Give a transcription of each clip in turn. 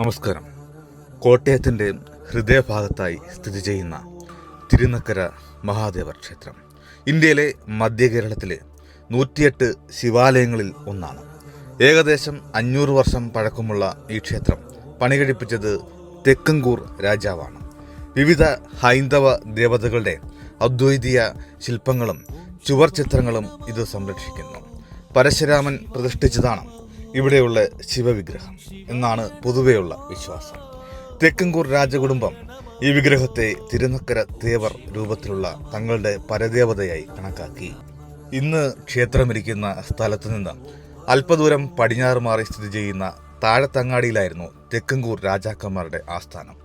നമസ്കാരം. കോട്ടയത്തിന്റെ ഹൃദയഭാഗത്തായി സ്ഥിതി ചെയ്യുന്ന തിരുനക്കര മഹാദേവ ക്ഷേത്രം. ഇന്ത്യയിലെ മധ്യ കേരളത്തിലെ നൂറ്റിയെട്ട് ശിവാലയങ്ങളിൽ ഒന്നാണ്. ഏകദേശം അഞ്ഞൂറ് വർഷം പഴക്കമുള്ള ഈ ക്ഷേത്രം പണികഴിപ്പിച്ചത് തെക്കങ്കൂർ രാജാവാണ്. വിവിധ ഹൈന്ദവ ദേവതകളുടെ അദ്വൈതീയ ശില്പങ്ങളും ചുവർ ചിത്രങ്ങളും ഇത് സംരക്ഷിക്കുന്നു. പരശുരാമൻ പ്രതിഷ്ഠിച്ചതാണ് ഇവിടെയുള്ള ശിവവിഗ്രഹം എന്നാണ് പൊതുവെയുള്ള വിശ്വാസം. തെക്കങ്കൂർ രാജകുടുംബം ഈ വിഗ്രഹത്തെ തിരുനക്കര തേവർ രൂപത്തിലുള്ള തങ്ങളുടെ പരദേവതയായി കണക്കാക്കി. ഇന്ന് ക്ഷേത്രമിരിക്കുന്ന സ്ഥലത്തു നിന്ന് അല്പദൂരം പടിഞ്ഞാറ് മാറി സ്ഥിതി ചെയ്യുന്ന താഴത്തങ്ങാടിയിലായിരുന്നു തെക്കങ്കൂർ രാജാക്കന്മാരുടെ ആസ്ഥാനം.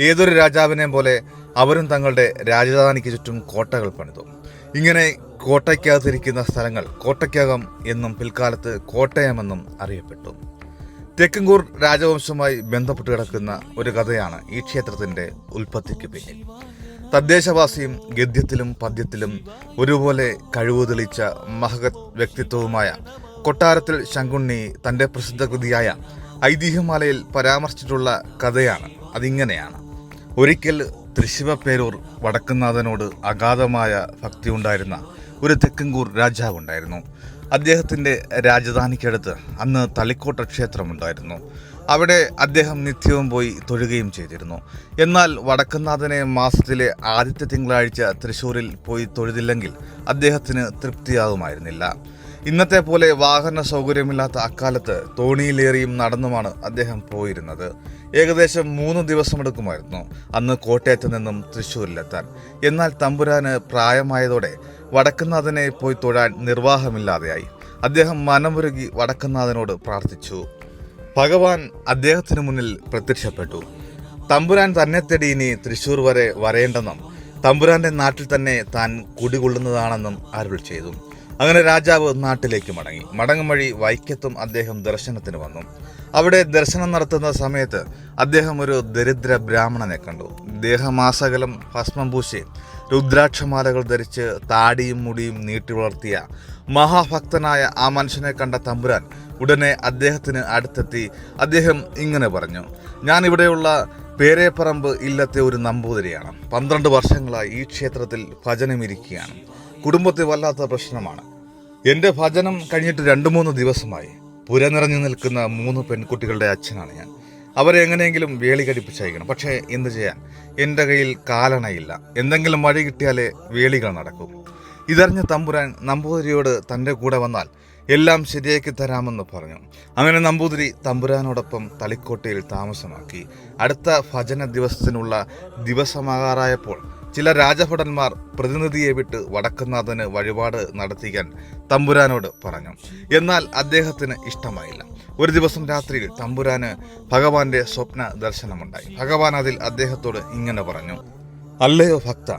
ഏതൊരു രാജാവിനെയും പോലെ അവരും തങ്ങളുടെ രാജധാനിക്ക് ചുറ്റും കോട്ടകൾ പണിതു. ഇങ്ങനെ കോട്ടയ്ക്കകത്തിരിക്കുന്ന സ്ഥലങ്ങൾ കോട്ടയ്ക്കകം എന്നും പിൽക്കാലത്ത് കോട്ടയമെന്നും അറിയപ്പെട്ടു. തെക്കങ്കൂർ രാജവംശവുമായി ബന്ധപ്പെട്ട് കിടക്കുന്ന ഒരു കഥയാണ് ഈ ക്ഷേത്രത്തിന്റെ ഉൽപ്പത്തിക്ക് പിന്നിൽ. തദ്ദേശവാസിയും ഗദ്യത്തിലും പദ്യത്തിലും ഒരുപോലെ കഴിവ് തെളിയിച്ച മഹത് വ്യക്തിത്വവുമായ കൊട്ടാരത്തിൽ ശങ്കുണ്ണി തന്റെ പ്രസിദ്ധ കൃതിയായ ഐതിഹ്യമാലയിൽ പരാമർശിച്ചിട്ടുള്ള കഥയാണ്. അതിങ്ങനെയാണ്. ഒരിക്കൽ തൃശിവപ്പേരൂർ വടക്കുന്നാഥനോട് അഗാധമായ ഭക്തി ഉണ്ടായിരുന്ന ഒരു തെക്കങ്കൂർ രാജാവുണ്ടായിരുന്നു. അദ്ദേഹത്തിന്റെ രാജധാനിക്കടുത്ത് അന്ന് തളിക്കോട്ട ക്ഷേത്രം ഉണ്ടായിരുന്നു അവിടെ അദ്ദേഹം നിത്യവും പോയി തൊഴുകയും ചെയ്തിരുന്നു. എന്നാൽ വടക്കുന്നാഥനെ മാസത്തിലെ ആദ്യത്തെ തിങ്കളാഴ്ച തൃശ്ശൂരിൽ പോയി തൊഴുതില്ലെങ്കിൽ അദ്ദേഹത്തിന് തൃപ്തിയാകുമായിരുന്നില്ല ഇന്നത്തെ പോലെ വാഹന സൗകര്യമില്ലാത്ത അക്കാലത്ത് തോണിയിലേറിയും നടന്നുമാണ് അദ്ദേഹം പോയിരുന്നത്. ഏകദേശം മൂന്ന് ദിവസമെടുക്കുമായിരുന്നു. അന്ന് കോട്ടയത്ത് നിന്നും തൃശ്ശൂരിലെത്താൻ. എന്നാൽ തമ്പുരാന് പ്രായമായതോടെ വടക്കുന്നാഥനെ പോയി തൊഴാൻ നിർവാഹമില്ലാതെയായി. അദ്ദേഹം മനമുരുകി വടക്കുന്നാഥനോട് പ്രാർത്ഥിച്ചു. ഭഗവാൻ അദ്ദേഹത്തിന് മുന്നിൽ പ്രത്യക്ഷപ്പെട്ടു. തമ്പുരാൻ തന്നെ തേടി ഇനി തൃശ്ശൂർ വരെ വരേണ്ടെന്നും തമ്പുരാന്റെ നാട്ടിൽ തന്നെ താൻ കുടികൊള്ളുന്നതാണെന്നും അരുൾ ചെയ്തു. അങ്ങനെ രാജാവ് നാട്ടിലേക്ക് മടങ്ങി. മടങ്ങും വഴി വൈക്കത്തും അദ്ദേഹം ദർശനത്തിന് വന്നു. അവിടെ ദർശനം നടത്തുന്ന സമയത്ത് അദ്ദേഹം ഒരു ദരിദ്ര ബ്രാഹ്മണനെ കണ്ടു. ദേഹമാസകലം ഭസ്മം പൂശി രുദ്രാക്ഷമാലകൾ ധരിച്ച് താടിയും മുടിയും നീട്ടി വളർത്തിയ മഹാഭക്തനായ ആ മനുഷ്യനെ കണ്ട തമ്പുരാൻ ഉടനെ അദ്ദേഹത്തിന് അടുത്തെത്തി അദ്ദേഹം ഇങ്ങനെ പറഞ്ഞു ഞാൻ ഇവിടെയുള്ള പേരേപ്പറമ്പ് ഇല്ലത്തെ ഒരു നമ്പൂതിരിയാണ്. പന്ത്രണ്ട് വർഷങ്ങളായി ഈ ക്ഷേത്രത്തിൽ ഭജനമിരിക്കുകയാണ്. കുടുംബത്തിൽ വല്ലാത്ത പ്രശ്നമാണ്. എന്റെ ഭജനം കഴിഞ്ഞിട്ട് രണ്ട് മൂന്ന് ദിവസമായി. പുര നിറഞ്ഞു നിൽക്കുന്ന മൂന്ന് പെൺകുട്ടികളുടെ അച്ഛനാണ് ഞാൻ. അവരെ എങ്ങനെയെങ്കിലും വേളി കടിപ്പിച്ചയക്കണം. പക്ഷേ എന്ത് ചെയ്യാൻ? എന്റെ കയ്യിൽ കാലണയില്ല. എന്തെങ്കിലും വഴി കിട്ടിയാലേ വേളികൾ നടക്കും. ഇതറിഞ്ഞ തമ്പുരാൻ നമ്പൂതിരിയോട് തന്റെ കൂടെ വന്നാൽ എല്ലാം ശരിയാക്കി തരാമെന്ന് പറഞ്ഞു. അങ്ങനെ നമ്പൂതിരി തമ്പുരാനോടൊപ്പം തളിക്കോട്ടയിൽ താമസമാക്കി. അടുത്ത ഭജന ദിവസത്തിനുള്ള ദിവസമാകാറായപ്പോൾ ചില രാജഭടന്മാർ പ്രതിനിധിയെ വിട്ട് വടക്കുന്നാഥന് വഴിപാട് നടത്തിക്കാൻ തമ്പുരാനോട് പറഞ്ഞു. എന്നാൽ അദ്ദേഹത്തിന് ഇഷ്ടമായില്ല. ഒരു ദിവസം രാത്രിയിൽ തമ്പുരാന് ഭഗവാന്റെ സ്വപ്ന ദർശനമുണ്ടായി. ഭഗവാൻ അതിൽ അദ്ദേഹത്തോട് ഇങ്ങനെ പറഞ്ഞു അല്ലയോ ഭക്ത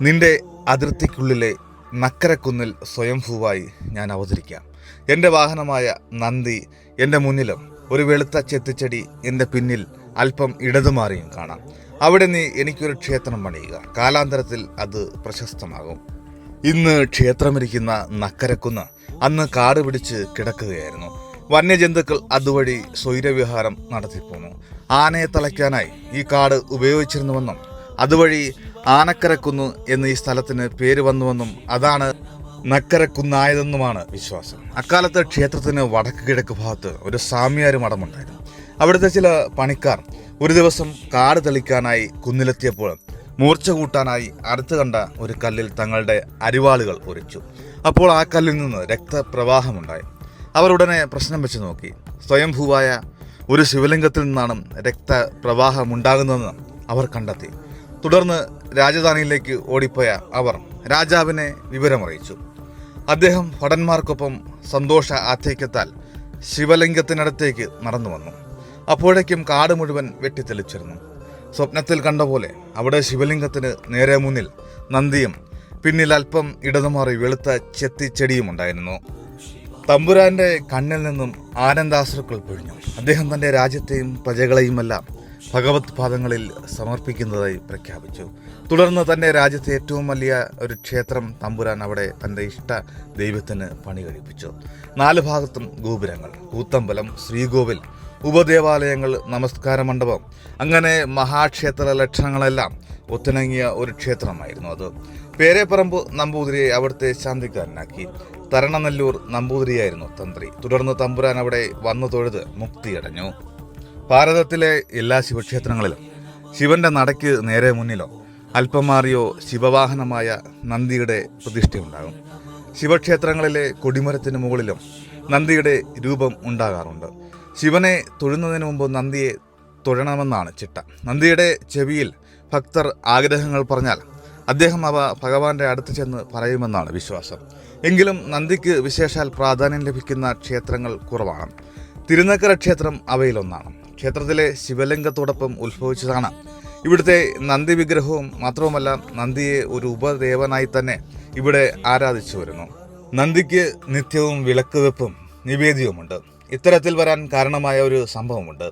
നിന്റെ അതിർത്തിക്കുള്ളിലെ നക്കരക്കുന്നിൽ സ്വയംഭൂവായി ഞാൻ അവതരിക്കാം. എന്റെ വാഹനമായ നന്ദി എന്റെ മുന്നിലും ഒരു വെളുത്ത ചെത്തിച്ചെടി എന്റെ പിന്നിൽ അല്പം ഇടതുമാറിയും കാണാം. അവിടെ നീ എനിക്കൊരു ക്ഷേത്രം പണിയുക. കാലാന്തരത്തിൽ അത് പ്രശസ്തമാകും. ഇന്ന് ക്ഷേത്രമിരിക്കുന്ന നക്കരക്കുന്ന് അന്ന് കാട് പിടിച്ച് കിടക്കുകയായിരുന്നു. വന്യജന്തുക്കൾ അതുവഴി സ്വൈരവിഹാരം നടത്തിപ്പോന്നു. ആനയെ തളയ്ക്കാനായി ഈ കാട് ഉപയോഗിച്ചിരുന്നുവെന്നും അതുവഴി ആനക്കരക്കുന്ന് എന്ന് ഈ സ്ഥലത്തിന് പേര് വന്നുവെന്നും അതാണ് നക്കരക്കുന്നായതെന്നുമാണ് വിശ്വാസം. അക്കാലത്ത് ക്ഷേത്രത്തിന് വടക്ക് കിഴക്ക് ഭാഗത്ത് ഒരു സാമ്യാര് മഠമുണ്ടായിരുന്നു. അവിടുത്തെ ചില പണിക്കാർ ഒരു ദിവസം കാട് തെളിക്കാനായി കുന്നിലെത്തിയപ്പോൾ മൂർച്ച കൂട്ടാനായി അടുത്ത് കണ്ട ഒരു കല്ലിൽ തങ്ങളുടെ അരിവാളുകൾ ഒരിച്ചു. അപ്പോൾ ആ കല്ലിൽ നിന്ന് രക്തപ്രവാഹമുണ്ടായി. അവർ ഉടനെ പ്രശ്നം വെച്ച് നോക്കി. സ്വയംഭൂവായ ഒരു ശിവലിംഗത്തിൽ നിന്നാണ് രക്തപ്രവാഹം ഉണ്ടാകുന്നതെന്ന് അവർ കണ്ടെത്തി. തുടർന്ന് രാജധാനിയിലേക്ക് ഓടിപ്പോയ അവർ രാജാവിനെ വിവരമറിയിച്ചു. അദ്ദേഹം ഭടന്മാർക്കൊപ്പം സന്തോഷ ആധിക്യത്താൽ ശിവലിംഗത്തിനടുത്തേക്ക് നടന്നു വന്നു അപ്പോഴേക്കും കാട് മുഴുവൻ വെട്ടിത്തെളിച്ചിരുന്നു. സ്വപ്നത്തിൽ കണ്ട പോലെ അവിടെ ശിവലിംഗത്തിന് നേരെ മുന്നിൽ നന്ദിയും പിന്നിൽ അല്പം ഇടതുമാറി വെളുത്ത ചെത്തിച്ചെടിയും ഉണ്ടായിരുന്നു. തമ്പുരാന്റെ കണ്ണിൽ നിന്നും ആനന്ദാശ്രുക്കൾ പൊഴിഞ്ഞു. അദ്ദേഹം തന്റെ രാജ്യത്തെയും പ്രജകളെയുമെല്ലാം ഭഗവത് പാദങ്ങളിൽ സമർപ്പിക്കുന്നതായി പ്രഖ്യാപിച്ചു. തുടർന്ന് തന്റെ രാജ്യത്തെ ഏറ്റവും വലിയ ഒരു ക്ഷേത്രം തമ്പുരാൻ അവിടെ തന്റെ ഇഷ്ട ദൈവത്തിന് പണി കഴിപ്പിച്ചു നാല് ഭാഗത്തും ഗോപുരങ്ങൾ കൂത്തമ്പലം ശ്രീകോവിൽ ഉപദേവാലയങ്ങൾ നമസ്കാര മണ്ഡപം അങ്ങനെ മഹാക്ഷേത്ര ലക്ഷണങ്ങളെല്ലാം ഒത്തിണങ്ങിയ ഒരു ക്ഷേത്രമായിരുന്നു അത്. പേരേപ്പറമ്പ് നമ്പൂതിരിയെ അവിടുത്തെ ശാന്തിക്കാരനാക്കി. തരണനെല്ലൂർ നമ്പൂതിരിയായിരുന്നു തന്ത്രി. തുടർന്ന് തമ്പുരാൻ അവിടെ വന്നു തൊഴുത് മുക്തിയടഞ്ഞു. ഭാരതത്തിലെ എല്ലാ ശിവക്ഷേത്രങ്ങളിലും ശിവന്റെ നടയ്ക്ക് നേരെ മുന്നിലോ അല്പം മാറിയോ ശിവവാഹനമായ നന്ദിയുടെ പ്രതിഷ്ഠയുണ്ടാകും ശിവക്ഷേത്രങ്ങളിലെ കൊടിമരത്തിന് മുകളിലും നന്ദിയുടെ രൂപം ഉണ്ടാകാറുണ്ട്. ശിവനെ തൊഴുന്നതിന് മുമ്പ് നന്ദിയെ തൊഴണമെന്നാണ് ചിട്ട. നന്ദിയുടെ ചെവിയിൽ ഭക്തർ ആഗ്രഹങ്ങൾ പറഞ്ഞാൽ അദ്ദേഹം അവ ഭഗവാന്റെ അടുത്ത് ചെന്ന് പറയുമെന്നാണ് വിശ്വാസം. എങ്കിലും നന്ദിക്ക് വിശേഷാൽ പ്രാധാന്യം ലഭിക്കുന്ന ക്ഷേത്രങ്ങൾ കുറവാണ്. തിരുനക്കര ക്ഷേത്രം അവയിലൊന്നാണ്. ക്ഷേത്രത്തിലെ ശിവലിംഗത്തോടൊപ്പം ഉത്ഭവിച്ചതാണ്. ഇവിടുത്തെ നന്ദി വിഗ്രഹവും മാത്രവുമല്ല നന്ദിയെ ഒരു ഉപദേവനായി തന്നെ ഇവിടെ ആരാധിച്ചു വരുന്നു. നന്ദിക്ക് നിത്യവും വിളക്ക് വെപ്പും നിവേദ്യവുമുണ്ട്. ഇത്തരത്തിൽ വരാൻ കാരണമായ ഒരു സംഭവമുണ്ട്.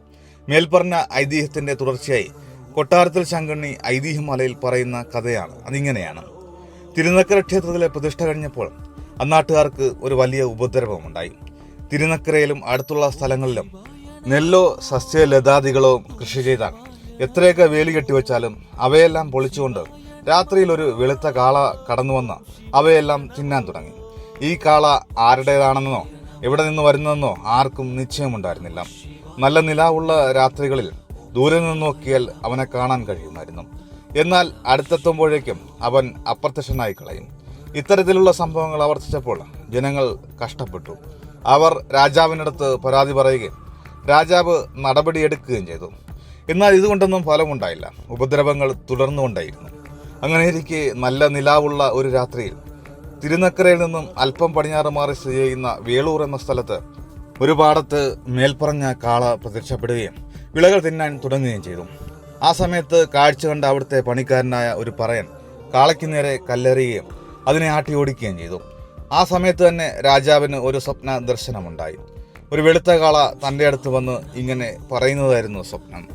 മേൽപ്പറഞ്ഞ ഐതിഹ്യത്തിന്റെ തുടർച്ചയായി കൊട്ടാരത്തിൽ ശങ്കണ്ണി ഐതിഹ്യമലയിൽ പറയുന്ന കഥയാണ്. അതിങ്ങനെയാണ്. തിരുനക്കര ക്ഷേത്രത്തിലെ പ്രതിഷ്ഠ കഴിഞ്ഞപ്പോൾ അന്നാട്ടുകാർക്ക് ഒരു വലിയ ഉപദ്രവമുണ്ടായി. തിരുനക്കരയിലും അടുത്തുള്ള സ്ഥലങ്ങളിലും നെല്ലോ സസ്യലതാദികളോ കൃഷി ചെയ്താൽ എത്രയൊക്കെ വേലി കെട്ടിവെച്ചാലും അവയെല്ലാം പൊളിച്ചുകൊണ്ട് രാത്രിയിൽ ഒരു വെളുത്ത കാള കടന്നു വന്ന് അവയെല്ലാം തിന്നാൻ തുടങ്ങി. ഈ കാള ആരുടേതാണെന്നോ എവിടെ നിന്ന് വരുന്നതെന്നോ ആർക്കും നിശ്ചയമുണ്ടായിരുന്നില്ല. നല്ല നിലാവുള്ള രാത്രികളിൽ ദൂരെ നിന്ന് നോക്കിയാൽ അവനെ കാണാൻ കഴിയുമായിരുന്നു. എന്നാൽ അടുത്തെത്തുമ്പോഴേക്കും അവൻ അപ്രത്യക്ഷനായി കളയും. ഇത്തരത്തിലുള്ള സംഭവങ്ങൾ ആവർത്തിച്ചപ്പോൾ ജനങ്ങൾ കഷ്ടപ്പെട്ടു. അവർ രാജാവിനടുത്ത് പരാതി പറയുകയും രാജാവ് നടപടിയെടുക്കുകയും ചെയ്തു. എന്നാൽ ഇതുകൊണ്ടൊന്നും ഫലമുണ്ടായില്ല. ഉപദ്രവങ്ങൾ തുടർന്നുകൊണ്ടേയിരുന്നു. അങ്ങനെയിരിക്കെ നല്ല നിലാവുള്ള ഒരു രാത്രിയിൽ തിരുനക്കരയിൽ നിന്നും അല്പം പടിഞ്ഞാറ് മാറി സ്ഥിതി ചെയ്യുന്ന വേളൂർ എന്ന സ്ഥലത്ത് ഒരു പാടത്ത് മേൽപ്പറഞ്ഞ കാള പ്രത്യക്ഷപ്പെടുകയും വിളകൾ തിന്നാൻ തുടങ്ങുകയും ചെയ്തു. ആ സമയത്ത് കാഴ്ച കണ്ട അവിടുത്തെ പണിക്കാരനായ ഒരു പറയൻ കാളയ്ക്ക് നേരെ കല്ലെറിയുകയും അതിനെ ആട്ടി ഓടിക്കുകയും ചെയ്തു. ആ സമയത്ത് തന്നെ രാജാവിന് ഒരു സ്വപ്ന ദർശനമുണ്ടായി. ഒരു വെളുത്ത കാള തന്റെ അടുത്ത് വന്ന് ഇങ്ങനെ പറയുന്നതായിരുന്നു സ്വപ്നം.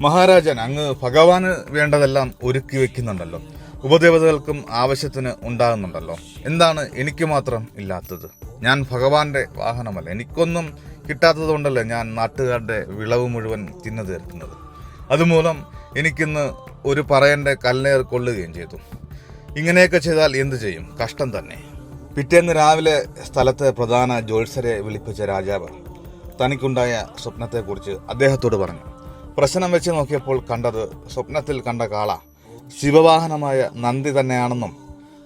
മഹാരാജൻ അങ്ങ് ഭഗവാന് വേണ്ടതെല്ലാം ഒരുക്കി വെക്കുന്നുണ്ടല്ലോ. ഉപദേവതകൾക്കും ആവശ്യത്തിന് ഉണ്ടാകുന്നുണ്ടല്ലോ. എന്താണ് എനിക്ക് മാത്രം ഇല്ലാത്തത്? ഞാൻ ഭഗവാന്റെ വാഹനമല്ല. എനിക്കൊന്നും കിട്ടാത്തത് കൊണ്ടല്ലേ ഞാൻ നാട്ടുകാരുടെ വിളവ് മുഴുവൻ തിന്നു തീർക്കുന്നത്? അതുമൂലം എനിക്കിന്ന് ഒരു പറയന്റെ കല്ലേർ കൊള്ളുകയും ചെയ്തു. ഇങ്ങനെയൊക്കെ ചെയ്താൽ എന്തു ചെയ്യും? കഷ്ടം തന്നെ. പിറ്റേന്ന് രാവിലെ സ്ഥലത്തെ പ്രധാന ജ്യോത്സരെ വിളിപ്പിച്ച രാജാവ് തനിക്കുണ്ടായ സ്വപ്നത്തെക്കുറിച്ച് അദ്ദേഹത്തോട് പറഞ്ഞു. പ്രശ്നം വെച്ച് നോക്കിയപ്പോൾ കണ്ടത് സ്വപ്നത്തിൽ കണ്ട കാള. ശിവവാഹനമായ നന്ദി തന്നെയാണെന്നും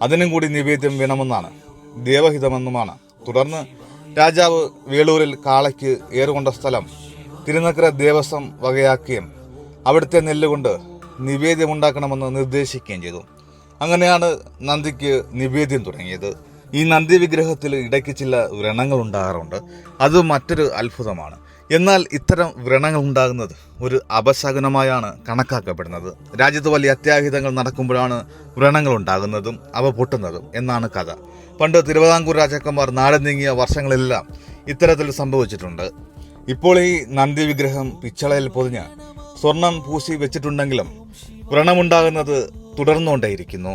അതിനും കൂടി നിവേദ്യം വേണമെന്നാണ് ദേവഹിതമെന്നുമാണ്. തുടർന്ന് രാജാവ് വേളൂരിൽ കാളയ്ക്ക് ഏറുകൊണ്ട സ്ഥലം തിരുനക്കര ദേവസ്വം വകയാക്കുകയും അവിടുത്തെ നെല്ലുകൊണ്ട് നിവേദ്യമുണ്ടാക്കണമെന്ന് നിർദ്ദേശിക്കുകയും ചെയ്തു. അങ്ങനെയാണ് നന്ദിക്ക് നിവേദ്യം തുടങ്ങിയത്. ഈ നന്ദി വിഗ്രഹത്തിൽ ഇടയ്ക്ക് ചില വ്രണങ്ങൾ ഉണ്ടാകാറുണ്ട്. അത് മറ്റൊരു അത്ഭുതമാണ്. എന്നാൽ ഇത്തരം വ്രണങ്ങൾ ഉണ്ടാകുന്നത് ഒരു അപശകുനമായാണ് കണക്കാക്കപ്പെടുന്നത്. രാജ്യത്ത് വലിയ അത്യാഹിതങ്ങൾ നടക്കുമ്പോഴാണ് വ്രണങ്ങൾ ഉണ്ടാകുന്നതും അവ പൊട്ടുന്നതും എന്നാണ് കഥ. പണ്ട് തിരുവിതാംകൂർ രാജാക്കന്മാർ നാട് നീങ്ങിയ വർഷങ്ങളെല്ലാം ഇത്തരത്തിൽ സംഭവിച്ചിട്ടുണ്ട്. ഇപ്പോൾ ഈ നന്ദി വിഗ്രഹം പിച്ചളയിൽ പൊതിഞ്ഞ് സ്വർണം പൂശി വെച്ചിട്ടുണ്ടെങ്കിലും വ്രണമുണ്ടാകുന്നത് തുടർന്നുകൊണ്ടേയിരിക്കുന്നു.